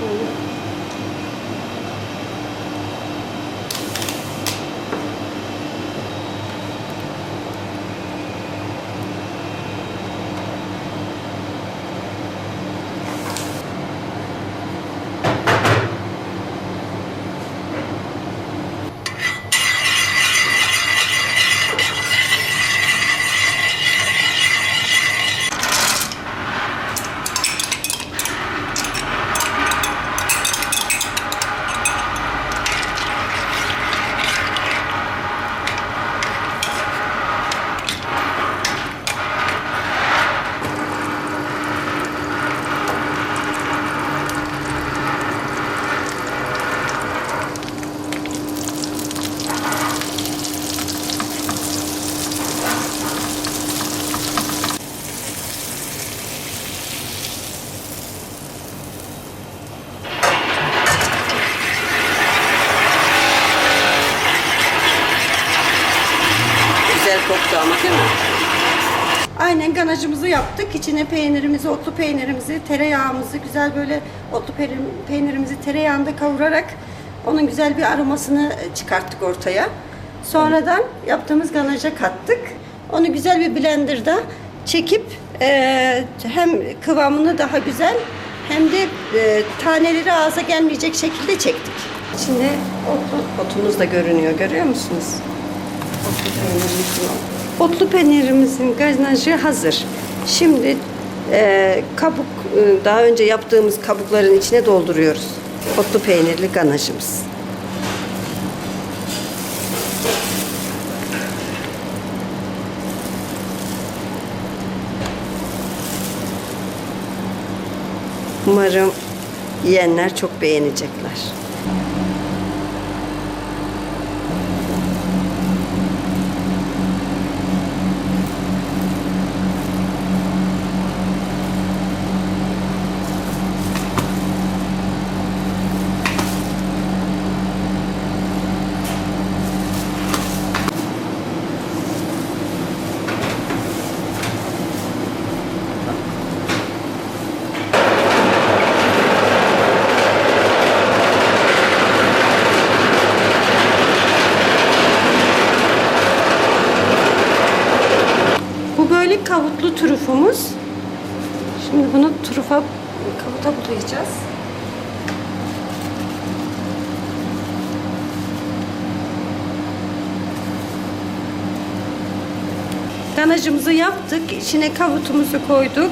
Güzel koktu ama değil mi? Aynen ganajımızı yaptık. İçine peynirimizi, otlu peynirimizi, tereyağımızı güzel böyle otlu peynirim- peynirimizi tereyağında kavurarak onun güzel bir aromasını çıkarttık ortaya. Sonradan yaptığımız ganaja kattık. Onu güzel bir blenderda çekip eee, hem kıvamını daha güzel hem de eee, taneleri ağza gelmeyecek şekilde çektik. Şimdi otumuz da görünüyor. Görüyor musunuz? Otlu peynirimizin ganajı hazır. Şimdi e, kabuk e, daha önce yaptığımız kabukların içine dolduruyoruz. Otlu peynirli ganajımız. Umarım yiyenler çok beğenecekler. Bu böyle kavutlu trufumuz. Şimdi bunu trufa kavuta bulayacağız. Ganajımızı yaptık. İçine kavutumuzu koyduk.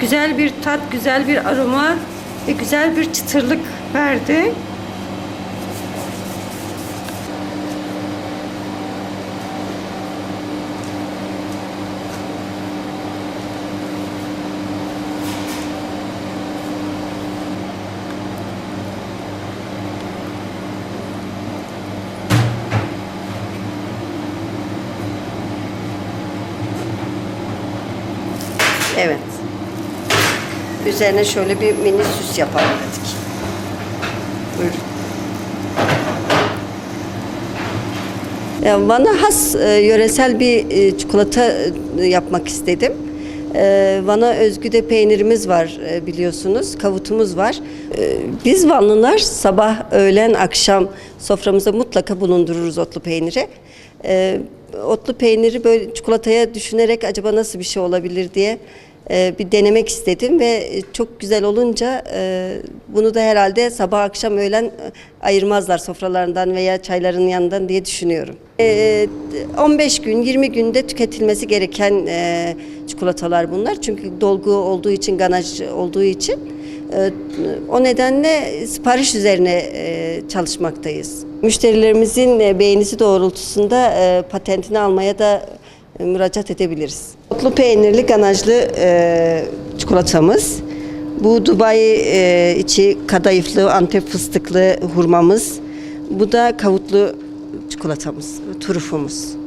Güzel bir tat, güzel bir aroma ve güzel bir çıtırlık verdi. Evet. Üzerine şöyle bir mini süs yapalım dedik. Buyurun. Ya bana has e, yöresel bir e, çikolata e, yapmak istedim. Van'a özgü de peynirimiz var biliyorsunuz, kavutumuz var. Biz Vanlılar sabah, öğlen, akşam soframıza mutlaka bulundururuz otlu peyniri. Otlu peyniri böyle çikolataya düşünerek acaba nasıl bir şey olabilir diye bir denemek istedim ve çok güzel olunca e, bunu da herhalde sabah akşam öğlen e, ayırmazlar sofralarından veya çayların yanından diye düşünüyorum. E, 15 gün 20 günde tüketilmesi gereken e, çikolatalar bunlar çünkü dolgu olduğu için ganaj olduğu için e, o nedenle sipariş üzerine e, çalışmaktayız. Müşterilerimizin e, beğenisi doğrultusunda e, patentini almaya da e, müracaat edebiliriz. Otlu peynirli ganajlı e, çikolatamız. Bu Dubai e, içi kadayıflı, antep fıstıklı hurmamız. Bu da kavutlu çikolatamız, turufumuz.